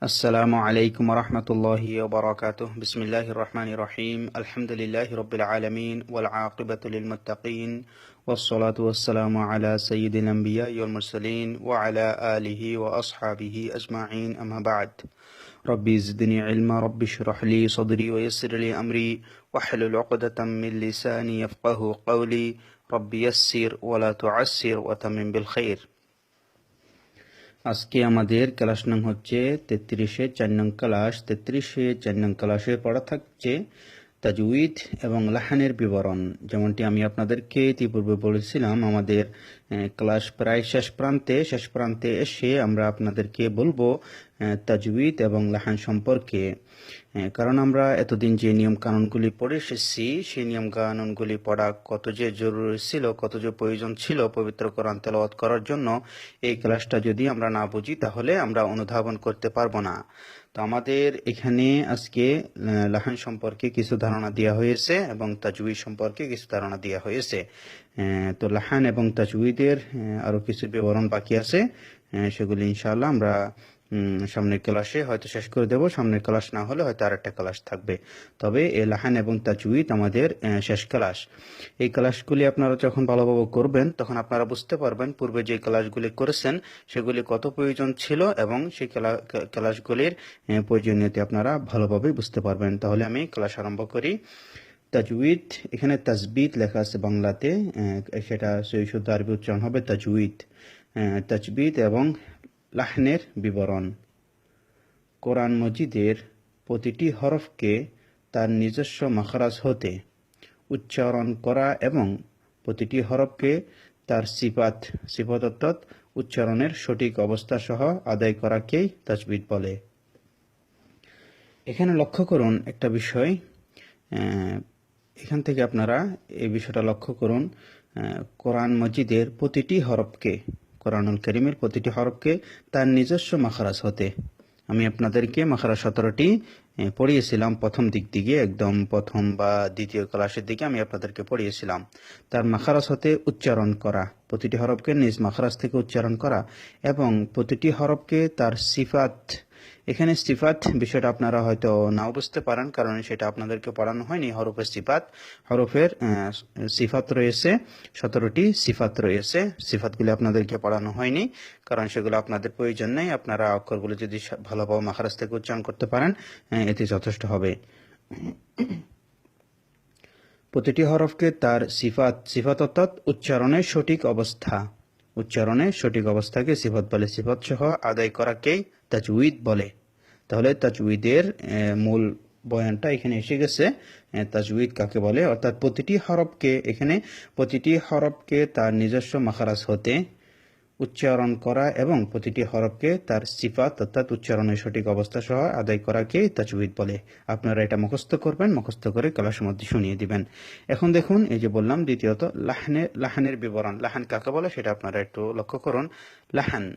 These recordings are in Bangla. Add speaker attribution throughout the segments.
Speaker 1: السلام عليكم ورحمة الله وبركاته. بسم الله الرحمن الرحيم. الحمد لله رب العالمين والعاقبة للمتقين والصلاة والسلام على سيد الأنبياء والمرسلين وعلى آله وأصحابه أجمعين. أما بعد ربي زدني علما. ربي اشرح لي صدري ويسر لي أمري واحلل عقدة من لساني يفقه قولي. ربي يسر ولا تعسر وتمم بالخير. আজকে আমাদের ক্লাস নং হচ্ছে তেত্রিশে চার নং ক্লাস। তেত্রিশে চার নং ক্লাসে পড়া থাকছে। তাজউইদ এবং লাহানের বিবরণ। যেমনটি আমি আপনাদেরকে ইতিপূর্বে বলেছিলাম, আমাদের ক্লাস প্রায় শেষ প্রান্তে শেষ প্রান্তে এসে আমরা আপনাদেরকে বলব তাজউইদ এবং লাহান সম্পর্কে। কারণ আমরা এতদিন যে নিয়ম কানুনগুলি পড়ে এসেছি, সেই নিয়ম কানুনগুলি পড়া কত যে জরুরি ছিল, কত যে প্রয়োজন ছিল পবিত্র কোরআন তেলাওয়াত করার জন্য, এই ক্লাসটা যদি আমরা না বুঝি, তাহলে আমরা অনুধাবন করতে পারব না। তো আমাদের এখানে আজকে লাহান সম্পর্কে কিছু ধারণা দেওয়া হয়েছে এবং তাজুই সম্পর্কে কিছু ধারণা দেওয়া হয়েছে। তো লাহান এবং তাজুইদের আরও আরও কিছু বিবরণ বাকি আছে। সেগুলি ইনশাআল্লাহ আমরা সামনের ক্লাসে হয়তো শেষ করে দেব সামনের ক্লাস না হলে হয়তো আর একটা ক্লাস থাকবে। তবে এ লাহান এবং তাজউইদ আমাদের শেষ ক্লাস। এই ক্লাসগুলি আপনারা যখন ভালোভাবে করবেন তখন আপনারা বুঝতে পারবেন পূর্বে যে ক্লাসগুলি করেছেন সেগুলি কত প্রয়োজন ছিল এবং সেই ক্লা- ক্লাসগুলির প্রয়োজনীয়তা আপনারা ভালোভাবে বুঝতে পারবেন। তাহলে আমি ক্লাস আরম্ভ করি। তাজউইদ এখানে তাজবিদ লেখা আছে বাংলাতে সেটা সেই শুদ্ধ আরবি উচ্চারণ হবে আহ, তাজবিদ এবং লাহনের বিবরণ। কোরআন মজিদের প্রতিটি হরফকে তার নিজস্ব মাখরাজ হতে উচ্চারণ করা এবং প্রতিটি হরফকে তার সিফত অর্থাৎ উচ্চারণের সঠিক অবস্থা সহ আদায় করাকেই তাজবিদ বলে। এখানে লক্ষ্য করুন একটা বিষয় এখান থেকে আপনারা এই বিষয়টা লক্ষ্য করুন কোরআন মজিদের প্রতিটি হরফকে কোরআনুল করিমের প্রতিটি হরফকে তার নিজস্ব মাখারাজ হতে। আমি আপনাদেরকে মাখারাজ সতেরোটি পড়িয়েছিলাম। প্রথম দিক দিকে, একদম প্রথম বা দ্বিতীয় ক্লাসের দিকে আমি আপনাদেরকে পড়িয়েছিলাম। তার মাখারাজ হতে উচ্চারণ করা, প্রতিটি হরফকে নিজ মাখারাজ থেকে উচ্চারণ করা এবং প্রতিটি হরফকে তার সিফাত এখানে সিফাত বিষয়টা আপনারা হয়তো নাও বুঝতে পারেন, কারণ সেটা আপনাদেরকে পড়ানো হয়নি। হরফের সিফাত হরফের সিফাত রয়েছে, সতেরোটি সিফাত রয়েছে। সিফাতগুলি আপনাদেরকে পড়ানো হয়নি, কারণ সেগুলো আপনাদের প্রয়োজন নেই। আপনারা অক্ষরগুলো যদি ভালোভাবে মাখারাজ থেকে উচ্চারণ করতে পারেন এতে যথেষ্ট হবে। প্রতিটি হরফকে তার সিফাত সিফাত অর্থাৎ উচ্চারণের সঠিক অবস্থা। উচ্চারণের সঠিক অবস্থাকে সিফত বলে সিফত সহ আদায় করাকেই তাজউইদ বলে। তাহলে তাজউইদের মূল বয়ানটা এখানে এসে গেছে। তাজউইদ কাকে বলে? অর্থাৎ প্রতিটি হরফকে, এখানে প্রতিটি হরফকে তার নিজস্ব মাখারাজ হতে উচ্চারণ করা এবং প্রতিটি হরফকে তার সিফাত অর্থাৎ উচ্চারণের সঠিক অবস্থা সহ আদায় করাকে তাজউইদ বলে। আপনারা এটা মুখস্থ করবেন, মুখস্থ করে ক্লাসের মধ্যে শুনিয়ে দিবেন। এখন দেখুন, এই যে বললাম, দ্বিতীয়ত লাহানের লাহানের বিবরণ। লাহান কাকে বলে সেটা আপনারা একটু লক্ষ্য করুন। লাহান,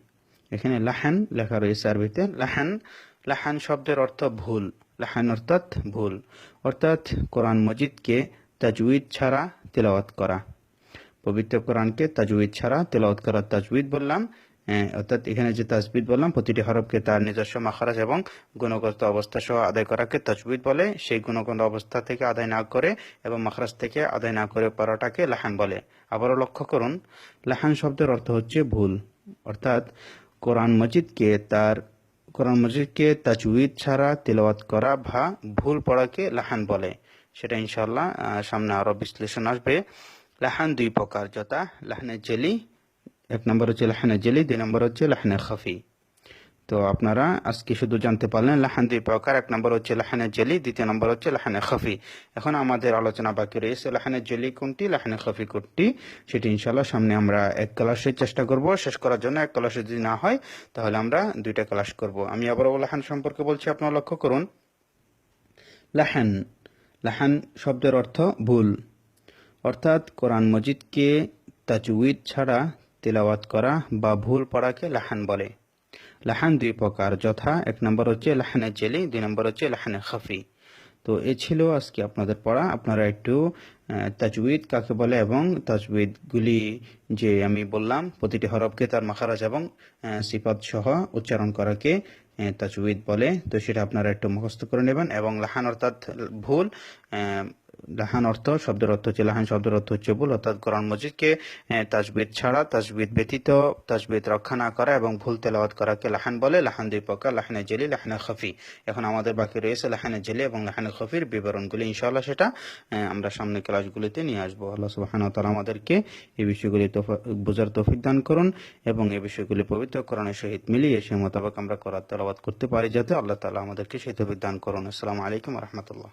Speaker 1: এখানে লাহান লেখা রয়েছে আরবিতে। লাহান লাহান শব্দের অর্থ ভুল। লাহান অর্থাৎ ভুল। অর্থাৎ কোরআন মজিদকে তাজউইদ ছাড়া তেলাওয়াত করা। পবিত্র কোরআনকে তাজউইদ ছাড়া, তেলাওয়াত করার তাজউইদ বললাম অর্থাৎ এখানে যে তাজবিদ বললাম, প্রতিটি হরফকে তার নিজস্ব মাখারাজ এবং গুণগত অবস্থা সহ আদায় করাকে তাজবিদ বলে, সেই গুণগত অবস্থা থেকে আদায় না করে এবং মাখারাজ থেকে আদায় না করে পড়াটাকে লাহান বলে। আবারও লক্ষ্য করুন, লাহান শব্দের অর্থ হচ্ছে ভুল। অর্থাৎ কোরআন মজিদকে তার, কোরআন মজিদকে তাজউইদ ছাড়া, তেলাওয়াত করা বা ভুল পড়াকে লাহান বলে। সেটা ইনশাল্লাহ সামনে আরও বিশ্লেষণ আসবে। লাহান দুই প্রকার, যথা লাহানের জেলি, এক নম্বর হচ্ছে লাহানের জেলি, দুই নম্বর হচ্ছে লাহানের খাফি। তো আপনারা আজকে শুধু জানতে পারলেন লাহান দুই প্রকার, এক নম্বর হচ্ছে লাহানের জেলি, দ্বিতীয় নম্বর হচ্ছে লাহানের খাফি। এখন আমাদের আলোচনা বাকি রয়েছে লাহানের জেলি কোনটি লাহানের খাফি কোনটি, সেটি ইনশাল্লাহ সামনে আমরা এক ক্লাসের চেষ্টা করব। শেষ করার জন্য এক ক্লাসে যদি না হয়, তাহলে আমরা দুইটা ক্লাস করব। আমি আবারও লাহান সম্পর্কে বলছি, আপনারা লক্ষ্য করুন। লাহান লাহান শব্দের অর্থ ভুল। অর্থাৎ কোরআন মজিদকে তাজউইদ ছাড়া তেলাওয়াত করা বা ভুল পড়াকে লাহান বলে। লাহান দুই প্রকার যথা এক নম্বর হচ্ছে লাহানে জেলি দুই নম্বর হচ্ছে লাহানে খাফি। তো এ ছিল আজকে আপনাদের পড়া। আপনারা একটু আহ, তাজউইদ কাকে বলে এবং তাজউইদগুলি যে আমি বললাম প্রতিটি হরফকে তার মাখারাজ এবং সিফাত সহ উচ্চারণ করাকে এ, তাজউইদ বলে। তো সেটা আপনারা একটু মুখস্থ করে নেবেন এবং লাহান অর্থাৎ ভুল লাহান অর্থ, শব্দের অর্থ হচ্ছে লাহান, শব্দের অর্থ হচ্ছে ভুল, অর্থাৎ কোরআন মজিদকে তাজবিদ ছাড়া তাজবিদ ব্যতীত তাজবিদ রক্ষা না করা এবং ভুল তেলাওয়াত করাকে লাহান বলে, লাহান দুই প্রকার, লাহানে জেলি, লাহানে খফি। এখন আমাদের বাকি রয়েছে লাহানে জেলি এবং লাহানে খফির বিবরণগুলি। ইনশাআল্লাহ সেটা আমরা সামনে ক্লাসগুলিতে নিয়ে আসব। আল্লাহ সুবহানাহু ওয়া তাআলা আমাদেরকে এই বিষয়গুলি বোঝার তৌফিক দান করুন এবং এই বিষয়গুলি পবিত্র কোরআনের সহিত মিলিয়ে সে মোতাবেক আমরা করার তেলাওয়াত করতে পারি, যাতে আল্লাহ তালা আমাদেরকে সেই তৌফিক দান করুন। আসসালামু আলাইকুম রহমতুল্লাহ।